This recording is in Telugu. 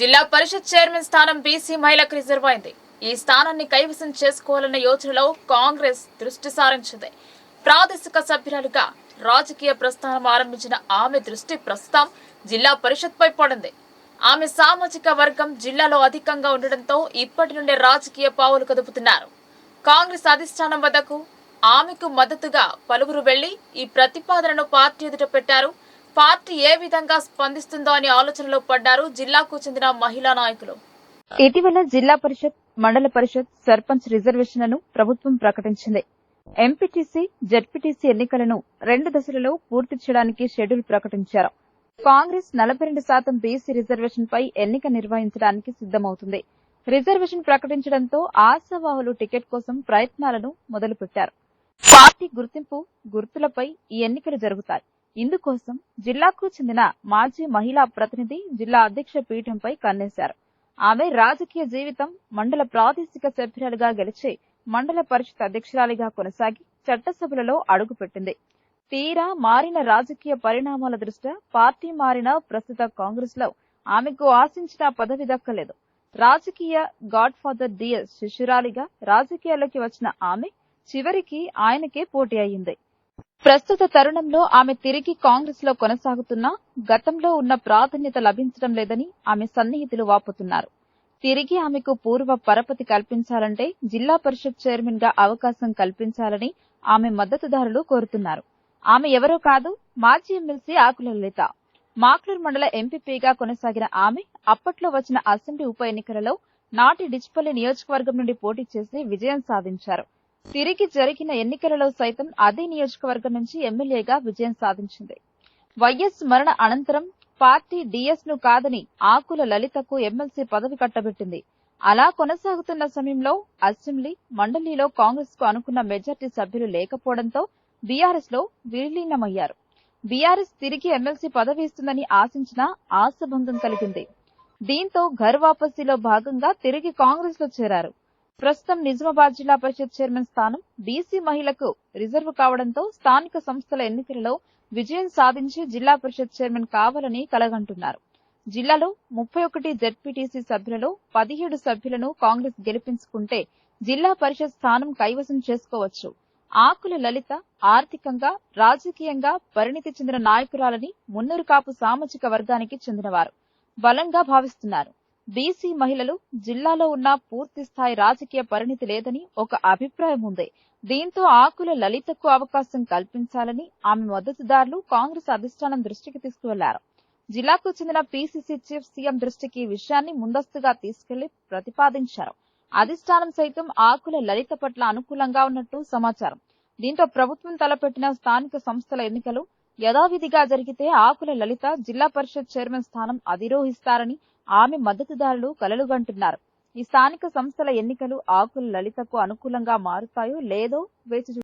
జిల్లా పరిషత్ చైర్మన్ స్థానం బీసీ మహిళకు రిజర్వ్ అయింది. ఈ స్థానాన్ని కైవసం చేసుకోవాలన్న యోచనలో కాంగ్రెస్ దృష్టి సారించింది. ప్రాదేశిక సభ్యురాలుగా రాజకీయ ప్రస్థానం ఆరంభించిన ఆమె దృష్టి ప్రస్తుతం జిల్లా పరిషత్పై పడింది. ఆమె సామాజిక వర్గం జిల్లాలో అధికంగా ఉండడంతో ఇప్పటి నుండే రాజకీయ పావులు కదుపుతున్నారు. కాంగ్రెస్ అధిష్టానం వద్దకు ఆమెకు మద్దతుగా పలువురు వెళ్ళి ఈ ప్రతిపాదనను పార్టీ ఎదుట పెట్టారు పార్టీ ఏ విధంగా స్పందిస్తుందో అని ఆలోచనలో పడ్డారు జిల్లాకు చెందిన మహిళా నాయకులు. ఇటీవల జిల్లా పరిషత్ మండల పరిషత్ సర్పంచ్ రిజర్వేషన్లను ప్రభుత్వం ప్రకటించింది. ఎంపీటీసీ జడ్పీటీసీ ఎన్నికలను రెండు దశలలో పూర్తి చేయడానికి షెడ్యూల్ ప్రకటించారు. కాంగ్రెస్ నలభై రెండు శాతం బీసీ రిజర్వేషన్ పై ఎన్నిక నిర్వహించడానికి సిద్దమవుతుంది రిజర్వేషన్ ప్రకటించడంతో ఆశావాహులు టికెట్ కోసం ప్రయత్నాలను మొదలుపెట్టారు. పార్టీ గుర్తింపు గుర్తులపై ఈ ఎన్నికలు జరుగుతాయి. ఇందుకోసం జిల్లాకు చెందిన మాజీ మహిళా ప్రతినిధి జిల్లా అధ్యక్ష పీఠంపై కన్నేశారు. ఆమె రాజకీయ జీవితం మండల ప్రాదేశిక సభ్యురాలుగా గెలిచి మండల పరిషత్ అధ్యక్షురాలిగా కొనసాగి చట్టసభలలో అడుగుపెట్టింది. తీరా మారిన రాజకీయ పరిణామాల దృష్ట్యా పార్టీ మారిన ప్రస్తుత కాంగ్రెస్లో ఆమెకు ఆశించిన పదవి దక్కలేదు. రాజకీయ గాడ్ ఫాదర్ డిఎస్ శిష్యురాలిగా రాజకీయాల్లోకి వచ్చిన ఆమె చివరికి ఆయనకే పోటీ అయింది ప్రస్తుత తరుణంలో ఆమె తిరిగి కాంగ్రెస్లో కొనసాగుతున్నా గతంలో ఉన్న ప్రాధాన్యత లభించడం లేదని ఆమె సన్నిహితులు వాపుతున్నారు. తిరిగి ఆమెకు పూర్వ పరపతి కల్పించాలంటే జిల్లా పరిషత్ చైర్మన్గా అవకాశం కల్పించాలని ఆమె మద్దతుదారులు కోరుతున్నారు. ఆమె ఎవరో కాదు మాజీ ఎమ్మెల్సీ ఆకుల లలిత. మాక్లూర్ మండల ఎంపీపీగా కొనసాగిన ఆమె అప్పట్లో వచ్చిన అసెంబ్లీ ఉప ఎన్నికలలో నాటి డిచ్పల్లి నియోజకవర్గం నుండి పోటీ చేసి విజయం సాధించారు. తిరిగి జరిగిన ఎన్నికలలో సైతం అదే నియోజకవర్గం నుంచి ఎమ్మెల్యేగా విజయం సాధించింది. వైఎస్ మరణ అనంతరం పార్టీ డిఎస్ను కాదని ఆకుల లలితకు ఎమ్మెల్సీ పదవి కట్టబెట్టింది. అలా కొనసాగుతున్న సమయంలో అసెంబ్లీ మండలిలో కాంగ్రెస్కు అనుకున్న మెజార్టీ సభ్యులు లేకపోవడంతో బీఆర్ఎస్లో విలీనమయ్యారు. బీఆర్ఎస్ తిరిగి ఎమ్మెల్సీ పదవి ఇస్తుందని ఆశించిన ఆశభంగం కలిగింది. దీంతో ఘర్ వాపసీలో భాగంగా తిరిగి కాంగ్రెస్లో చేరారు. ప్రస్తుతం నిజామాబాద్ జిల్లా పరిషత్ చైర్మన్ స్థానం బీసీ మహిళకు రిజర్వ్ కావడంతో స్థానిక సంస్థల ఎన్నికలలో విజయం సాధించి జిల్లా పరిషత్ చైర్మన్ కావాలని కలగంటున్నారు. జిల్లాలో ముప్పై ఒకటి జెడ్పీటీసీ సభ్యులలో పదిహేడు సభ్యులను కాంగ్రెస్ గెలిపించుకుంటే జిల్లా పరిషత్ స్థానం కైవసం చేసుకోవచ్చు. ఆకుల లలిత ఆర్థికంగా రాజకీయంగా పరిణితి చెందిన నాయకురాలని మున్నూరు కాపు సామాజిక వర్గానికి చెందినవారు. బలంగా భావిస్తున్నారు. బీసీ మహిళలు జిల్లాలో ఉన్న పూర్తి స్థాయి రాజకీయ పరిణితి లేదని ఒక అభిప్రాయం ఉంది. దీంతో ఆకుల లలితకు అవకాశం కల్పించాలని ఆమె మద్దతుదారులు కాంగ్రెస్ అధిష్టానం దృష్టికి తీసుకువెళ్ళారు. జిల్లాకు చెందిన పీసీసీ చీఫ్ సీఎం దృష్టికి విషయాన్ని ముందస్తుగా తీసుకెళ్ళి ప్రతిపాదించారు. అధిష్టానం సైతం ఆకుల లలిత పట్ల అనుకూలంగా ఉన్నట్టు సమాచారం. దీంతో ప్రభుత్వం తలపెట్టిన స్థానిక సంస్థల ఎన్నికలు యథావిధిగా జరిగితే ఆకుల లలిత జిల్లా పరిషత్ చైర్మన్ స్థానం అధిరోహిస్తారని ఆమె మద్దతుదారులు కలలుగంటున్నారు. ఈ స్థానిక సంస్థల ఎన్నికలు ఆకుల లలితకు అనుకూలంగా మారుతాయో లేదో వేచి చూ-